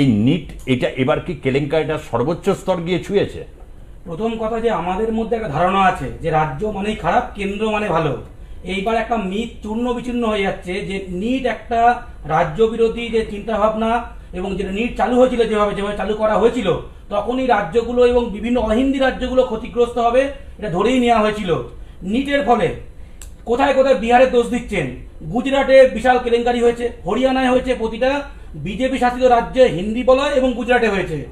এই নিট, এটা এবার কি কেলেঙ্কারিটা সর্বোচ্চ স্তর গিয়ে ছুঁয়েছে? প্রথম কথা যে আমাদের মধ্যে একটা ধারণা আছে যে রাজ্য মানেই খারাপ, কেন্দ্র মানে ভালো। এইবার একটা মিথ চূর্ণ বিচূর্ণ হয়ে যাচ্ছে যে নিট একটা রাজ্য বিরোধী যে চিন্তা ভাবনা এবং যেটা নিট চালু হয়েছিল যেভাবে যেভাবে চালু করা হয়েছিল, তখনই রাজ্যগুলো এবং বিভিন্ন অহিন্দি রাজ্যগুলো ক্ষতিগ্রস্ত হবে, এটা ধরেই নেওয়া হয়েছিল। নিটের ফলে কোথায় কোথায় বিহারে দোষ দিচ্ছেন? গুজরাটে বিশাল কেলেঙ্কারি হয়েছে, হরিয়ানায় হয়েছে প্রতিটা বিজেপি শাসিত রাজ্যে হিন্দি বলয় এবং গুজরাটে হয়েছে।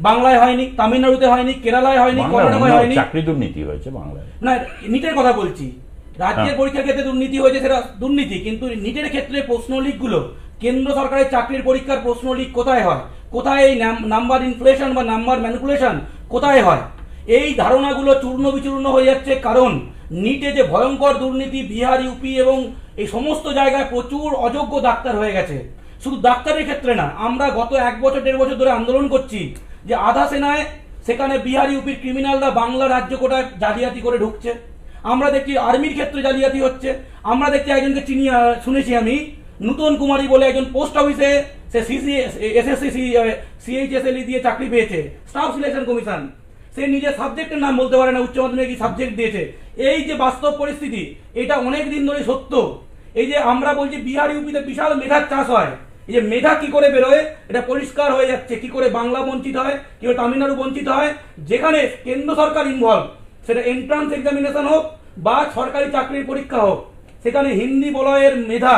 বাংলায় হয়নি তামিলনাড়ুতে হয়নি কেরালায় হয়নি কর্ণাটকে হয়নি। চাকরি দুর্নীতি হয়েছে বাংলায়। না নিটের কথা বলছি। রাজ্যের হ্যাঁ। পরীক্ষার ক্ষেত্রে দুর্নীতি হয়েছে সেটা দুর্নীতি কিন্তু নিটের ক্ষেত্রে প্রশ্ন লিকগুলো কেন্দ্র সরকারের চাকরির পরীক্ষার প্রশ্ন লিক কোথায় হয়? কোথায় এই নাম্বার ইনফ্লেশন বা নাম্বার ম্যানিপুলেশন কোথায় হয়? এই ধারণাগুলো চূর্ণ বিচূর্ণ হয়ে যাচ্ছে কারণ নিটে যে ভয়ঙ্কর দুর্নীতি বিহার ইউপি এবং এই সমস্ত জায়গায় প্রচুর অযোগ্য ডাক্তার হয়ে গেছে। শুধু ডাক্তারের ক্ষেত্রে না, আমরা গত এক বছর, দেড় বছর ধরে আন্দোলন করছি যে আধা সেনায় সেখানে বিহার ইউপির ক্রিমিনালরা বাংলা রাজ্য কোটায় জালিয়াতি করে ঢুকছে। আমরা দেখছি আর্মির ক্ষেত্রে জালিয়াতি হচ্ছে। আমরা দেখছি একজনকে চিনি শুনেছি আমি, নূতন কুমারী বলে একজন পোস্ট অফিসে সে সিসি এসএসসি সিএইচএসএলই দিয়ে চাকরি পেয়েছে, স্টাফ সিলেকশন কমিশন। সে নিজের সাবজেক্টের নাম বলতে পারে না, উচ্চ মাধ্যমিক সাবজেক্ট দিয়েছে। এই যে বাস্তব পরিস্থিতি, এটা অনেক দিন ধরে সত্য। এই যে আমরা বলছি বিহার ইউপিতে বিশাল মেধার চাষ হয়। এই যে মেধা কি করে বেরোয়? এটা পরিষ্কার হয়ে যাচ্ছে। কি করে বাংলা বঞ্চিত হয়? কি করে তামিলনাড়ু বঞ্চিত হয়? যেখানে কেন্দ্র সরকার ইনভলভ সেটা এন্ট্রান্স এক্সামিনেশন হোক বা সরকারি চাকরির পরীক্ষা হোক সেখানে হিন্দি বলয়ের মেধা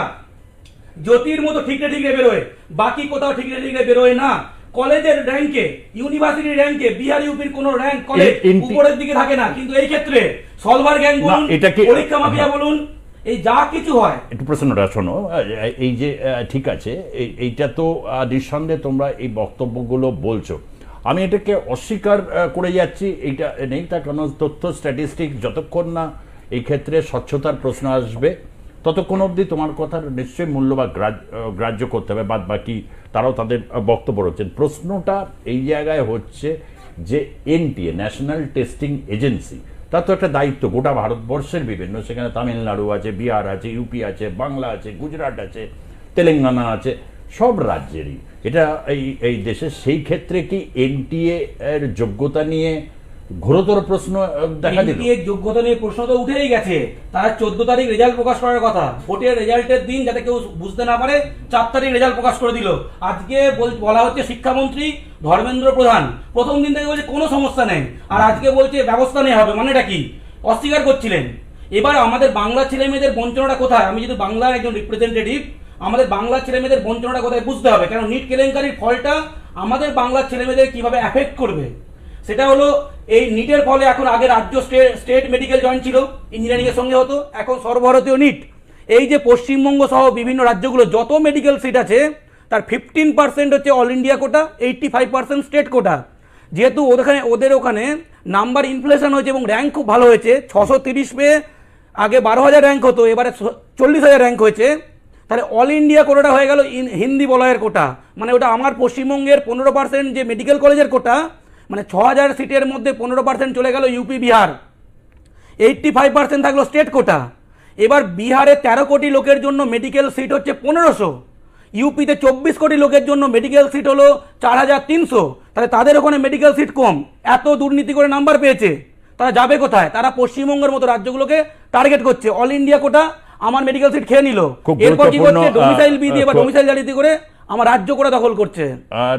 জ্যোতির মতো ঠিকরে ঠিকরে বেরোয়। বাকি কোথাও ঠিকরে ঠিকরে বেরোয় না। কলেজের র্যাঙ্কে ইউনিভার্সিটির র্যাঙ্কে বিহার ইউপির কোন র্যাঙ্ক কলেজ উপরের দিকে থাকে না। কিন্তু এই ক্ষেত্রে সলভার গ্যাং বলুন পরীক্ষা মাফিয়া বলুন এই যা কিছু হয়। একটু প্রশ্নটা শোনো এই যে ঠিক আছে, এই- এইটা তো নিঃসন্দেহে তোমরা এই বক্তব্যগুলো বলছো। আমি এটাকে অস্বীকার করে যাচ্ছি, এইটা নেই, তার কারণ তথ্য স্ট্যাটিস্টিক যতক্ষণ না এই ক্ষেত্রে স্বচ্ছতার প্রশ্ন আসবে, ততক্ষণ অবধি তোমার কথার নিশ্চয়ই মূল্য বা গ্রাহ্য করতে হবে, বাদ বাকি তারাও তাদের বক্তব্য রয়েছেন প্রশ্নটা এই জায়গায় হচ্ছে যে এনটিএ ন্যাশনাল টেস্টিং এজেন্সি তার তো একটা দায়িত্ব। গোটা ভারতবর্ষের বিভিন্ন, সেখানে তামিলনাড়ু আছে, বিহার আছে, ইউপি আছে, বাংলা আছে, গুজরাট আছে, তেলেঙ্গানা আছে, সব রাজ্যেরই। এটা এই এই দেশের সেই ক্ষেত্রে কি এনটিএ এর যোগ্যতা নিয়ে ঘোরতর প্রশ্ন দেখা দিল। যোগ্যতা নিয়ে প্রশ্ন তো উঠেই গেছে। তারা চোদ্দ তারিখ রেজাল্ট প্রকাশ করার কথা। ভোটের রেজাল্টের দিন যাতে কেউ বুঝতে না পারে, চার তারিখ রেজাল্ট প্রকাশ করে দিল। আজকে বল- বলা হচ্ছে শিক্ষামন্ত্রী ধর্মেন্দ্র প্রধান। প্রথম দিন থেকে বলছে কোনো সমস্যা নেই। আর আজকে বলছে ব্যবস্থা নেওয়া হবে, মানেটা কি? অস্বীকার করছিলেন। এবার আমাদের বাংলা ছেলে মেয়েদের বঞ্চনাটা কোথায়? আমি যদি বাংলার একজন রিপ্রেজেন্টেটিভ আমাদের বাংলা ছেলে মেয়েদের বঞ্চনাটা কোথায় বুঝতে হবে? কারণ নিট কেলেঙ্কারির ফলটা আমাদের বাংলার ছেলে মেয়েদের কীভাবে অ্যাফেক্ট করবে? সেটা হলো, এই নিটের ফলে এখন আগে রাজ্য স্টেট মেডিকেল জয়েন্ট ছিল ইঞ্জিনিয়ারিং এর সঙ্গে হতো, এখন সর্বভারতীয় নিট এই যে পশ্চিমবঙ্গ সহ বিভিন্ন রাজ্যগুলো, যত মেডিকেল সিট আছে, তার ফিফটিন পার্সেন্ট হচ্ছে all India quota eighty five percent state quota যেহেতু ওখানে, ওদের ওখানে নাম্বার ইনফ্লেশন হয়েছে এবং র্যাঙ্ক খুব ভালো হয়েছে, ছশো তিরিশ পেয়ে আগে বারো হাজার র্যাঙ্ক হতো, এবারে চল্লিশ হাজার র্যাঙ্ক হয়েছে। তাহলে অল ইন্ডিয়া কোটাটা হয়ে গেল হিন্দি বলয়ের কোটা মানে ওটা আমার পশ্চিমবঙ্গের পনেরো পার্সেন্ট যে মেডিকেল কলেজের কোটা মানে ছ হাজার সিটের মধ্যে পনেরো পার্সেন্ট চলে গেল UP Bihar. Eighty five percent থাকল স্টেট কোটা এবার বিহারে তেরো কোটি লোকের জন্য মেডিকেল সিট হচ্ছে পনেরোশো। ইউপিতে চব্বিশ কোটি লোকের জন্য মেডিকেল সিট হলো চার হাজার তিনশো। তাহলে তাদের ওখানে মেডিকেল সিট কম। এত দুর্নীতি করে নাম্বার পেয়েছে। তারা যাবে কোথায়? তারা পশ্চিমবঙ্গের মতো রাজ্যগুলোকে টার্গেট করছে। অল ইন্ডিয়া কোটা আমার মেডিকেল সিট খেয়ে নিল। এরপর কি করছে ডোমিসাইল বি আহ, দিয়ে বা ডোমিসাইল জালিয়াতি করে আমার রাজ্য করে দখল করছে।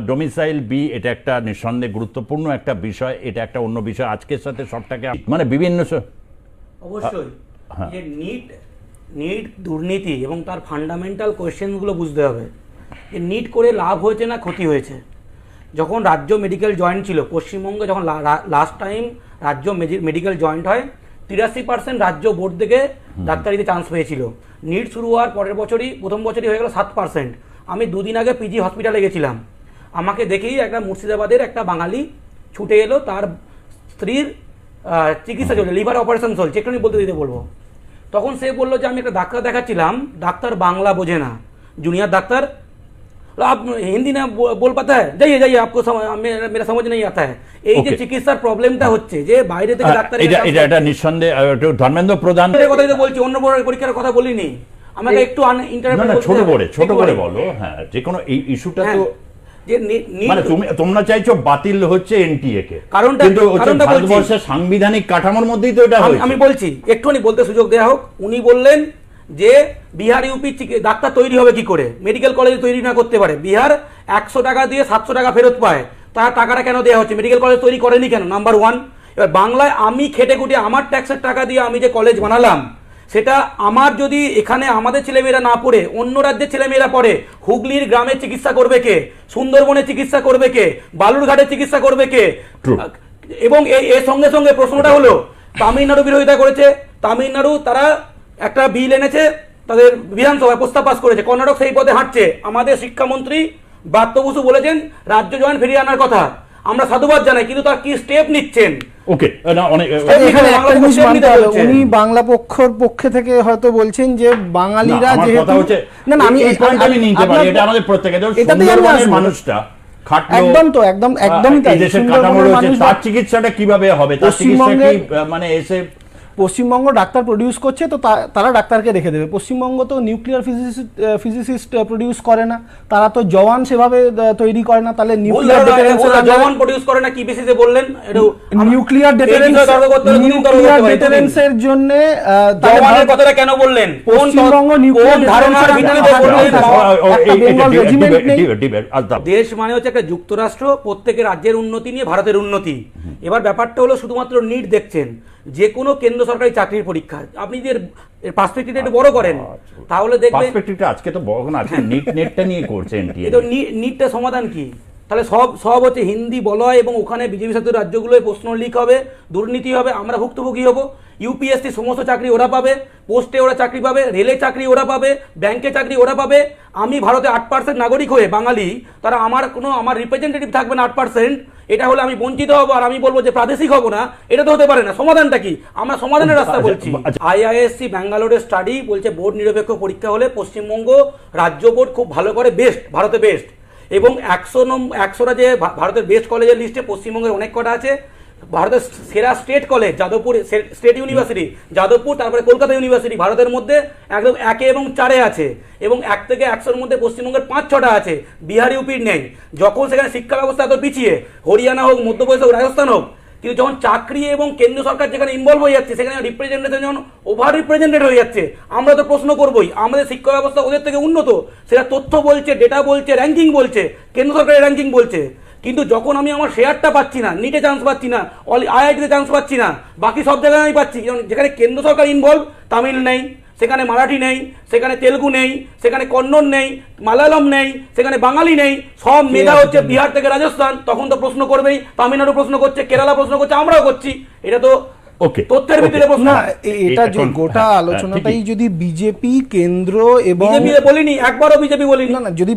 ডোমিসাইল বি এটা একটা নিঃসন্দেহে গুরুত্বপূর্ণ একটা বিষয় এটা একটা অন্য বিষয়। আজকের সাথে সবটাকে মানে বিভিন্ন অবশ্যই। হ্যাঁ। যে নিট নিট দুর্নীতি এবং তার ফান্ডামেন্টাল কোয়েশ্চেনগুলো বুঝতে হবে। যে নিট করে লাভ হয়েছে না ক্ষতি হয়েছে? যখন রাজ্য মেডিকেল জয়েন্ট ছিল পশ্চিমবঙ্গে যখন লাস্ট টাইম রাজ্য মেডিকেল জয়েন্ট হয় তিরাশি পার্সেন্ট রাজ্য বোর্ড থেকে ডাক্তারিতে চান্স পেয়েছিল। নিট শুরু হওয়ার পরের বছরই প্রথম বছরই হয়ে গেল সাত পার্সেন্ট আমি দুদিন আগে পিজি হসপিটালে গেছিলাম। আমাকে দেখেই একটা মুর্শিদাবাদের একটা বাঙালি ছুটে এলো তার স্ত্রীর চিকিৎসা চলছে লিভার অপারেশন চলছে একটু বলতে দিতে বলব। তখন সে বলল যে আমি একটা ডাক্তার দেখাচ্ছিলাম ডাক্তার বাংলা বোঝে না জুনিয়র ডাক্তার। आप হিন্দি না বল পাতা হ্যাঁ যাই যাই আপকো মেরা সমঝ নেই আতা হ্যাঁ এই যে চিকিৎসার প্রবলেমটা হচ্ছে যে বাইরে থেকে আচ্ছা, ডাক্তার এটা এটা নিঃসন্দেহে ধর্মেন্দ্র প্রধান কথা বলছি অন্য পরীক্ষার কথা বলিনি। আমাকে একটু না না ছোট করে ছোট করে বলো হ্যাঁ যে কোনো এই ইস্যুটা তো যে নি- নি- মানে তুমি তোমরা চাইছো বাতিল হচ্ছে এনটিএ কে কারণটা- কিন্তু। ভারতবর্ষের সাংবিধানিক কাঠামোর মধ্যেই তো এটা আমি- হয়েছে। আমি বলছি একটুখানি বলতে সুযোগ দেওয়া হোক। উনি বললেন যে বিহার ইউপি ডাক্তার তৈরি হবে কি করে? মেডিকেল কলেজ তৈরি না করতে পারে। বিহার একশো টাকা দিয়ে সাতশো টাকা ফেরত পায়। তার টাকাটা কেন দেওয়া হচ্ছে? মেডিকেল কলেজ তৈরি করেনি কেন? নাম্বার ওয়ান এবার বাংলায় আমি খেটে খুটে আমার ট্যাক্সের টাকা দিয়ে আমি যে কলেজ বানালাম সেটা আমার যদি এখানে আমাদের ছেলেমেয়েরা না পড়ে অন্য রাজ্যের ছেলেমেয়েরা পড়ে হুগলির গ্রামে চিকিৎসা করবে কে? সুন্দরবনে চিকিৎসা করবে কে? বালুরঘাটে চিকিৎসা করবে কে? এবং এই এর সঙ্গে সঙ্গে প্রশ্নটা হলো তামিলনাড়ু বিরোধিতা করেছে। তামিলনাড়ু তারা একটা বিল এনেছে তাদের বিধানসভায় প্রস্তাব পাস করেছে। কর্ণাটক সেই পথে হাঁটছে। আমাদের শিক্ষামন্ত্রী ব্রাত্য বসু বলেছেন রাজ্য জয়েন ফিরিয়ে আনার কথা। আমরা সাধুবাদ জানাই কিন্তু তার কি স্টেপ নিচ্ছেন? ওকে না অনেক। উনি বাংলা পক্ষর পক্ষে থেকে হয়তো বলছেন যে বাঙালিরা যেহেতু কথা হচ্ছে না না আমি এই point আমি নিতে পারি এটা আমাদের প্রত্যেকে সুন্দরবনের মানুষটা একদম তো, একদম- একদমই তাই। দেশের কাঠামো রয়েছে তার চিকিৎসাটা কীভাবে হবে তার চিকিৎসা কি মানে এসে পশ্চিমবঙ্গ ডাক্তার প্রডিউস করছে তো তারা ডাক্তারকে রেখে দেবে। পশ্চিমবঙ্গ তো নিউক্লিয়ার ফিজিসিস্ট ফিজিসিস্ট প্রডিউস করে না। তারা তো জওয়ান সেভাবে তৈরি করে না। তাহলে নিউক্লিয়ার ওরা জওয়ান প্রডিউস করে না কি বেসিসে বললেন? নিউক্লিয়ার তর্ক নিউক্লিয়ার। ডিটারেন্সের জন্য জওয়ানের কথাটা কেন বললেন? পশ্চিমবঙ্গ নিউক্লিয়ার ধারণার ভিত্তিতে বললেন। দেশ মানে হচ্ছে একটা যুক্তরাষ্ট্র প্রত্যেকের রাজ্যের উন্নতি নিয়ে ভারতের উন্নতি। এবার ব্যাপারটা হলো শুধুমাত্র নিট দেখছেন। যে কোনো কেন্দ্র সরকারি চাকরির পরীক্ষা। আপনি যদি পার্সপেক্টিভটা একটু বড় করেন তাহলে দেখবেন পার্সপেক্টিভটা আজকে তো বড় না আজকে নেট নেটটা নিয়ে করছে এনটিএ তো নিটটা সমাধান কি? তাহলে সব সব হচ্ছে হিন্দি বলয় এবং ওখানে বিজেপি শাসিত রাজ্যগুলোয় প্রশ্ন লিক হবে দুর্নীতি হবে আমরা ভুক্তভোগী হব। ইউপিএসসি সমস্ত চাকরি ওরা পাবে পোস্টে ওরা চাকরি পাবে রেলে চাকরি ওরা পাবে ব্যাংকে চাকরি ওরা পাবে। আমি ভারতে আট পার্সেন্ট নাগরিক হয়ে বাঙালি তারা আমার কোনো আমার রিপ্রেজেন্টেটিভ থাকবে না আট পার্সেন্ট এটা হলে আমি বঞ্চিত হব আর আমি বলব যে প্রাদেশিক হব না এটা তো হতে পারে না। সমাধানটা কি? আমরা সমাধানের রাস্তা আচ্ছা, বলছি। আচ্ছা। আইআইএসসি ব্যাঙ্গালোরের স্টাডি বলছে বোর্ড নিরপেক্ষ পরীক্ষা হলে পশ্চিমবঙ্গ রাজ্য বোর্ড খুব ভালো করে বেস্ট ভারতে বেস্ট এবং একশো নম একশোটা যে ভারতের বেস্ট কলেজের লিস্টে পশ্চিমবঙ্গের অনেক কটা আছে। ভারতের সেরা state college Jadavpur state university Jadavpur, তারপরে কলকাতা ইউনিভার্সিটি ভারতের মধ্যে একদম একে এবং চারে আছে এবং এক থেকে একশোর মধ্যে পশ্চিমবঙ্গের পাঁচ ছটা আছে, বিহার ইউপির নেই। যখন সেখানে শিক্ষা ব্যবস্থা এত পিছিয়ে, হরিয়ানা হোক, মধ্যপ্রদেশ হোক, রাজস্থান হোক, কিন্তু যখন চাকরি এবং কেন্দ্র সরকার যেখানে ইনভলভ হয়ে যাচ্ছে, সেখানে রিপ্রেজেন্টেশন যখন ওভার রিপ্রেজেন্টেড হয়ে যাচ্ছে, আমরা তো প্রশ্ন করবোই, আমাদের শিক্ষা ব্যবস্থা ওদের থেকে উন্নত? সেটা তথ্য বলছে ডেটা বলছে র্যাঙ্কিং বলছে, কেন্দ্র সরকারের র্যাঙ্কিং বলছে। কিন্তু যখন আমি আমার শেয়ারটা পাচ্ছি না নিটে চান্স পাচ্ছি না অল আইআইটিতে চান্স পাচ্ছি না বাকি সব জায়গায় আমি পাচ্ছি। যেমন যেখানে কেন্দ্র সরকার ইনভলভ তামিল নেই সেখানে মারাঠি নেই সেখানে তেলুগু নেই সেখানে কন্নড় নেই মালায়ালম নেই সেখানে বাঙালি নেই সব মেধা হচ্ছে বিহার থেকে রাজস্থান তখন তো প্রশ্ন করবেই তামিলনাড়ু প্রশ্ন করছে কেরালা প্রশ্ন করছে আমরাও করছি। এটা তো ওকে তথ্যের ভিত্তিতে প্রশ্ন। না এটা যে গোটা হ্যাঁ, আলোচনাটাই যদি বিজেপি কেন্দ্র এবং বিজেপি বলিনি একবারও বিজেপি বলিনি। না না যদি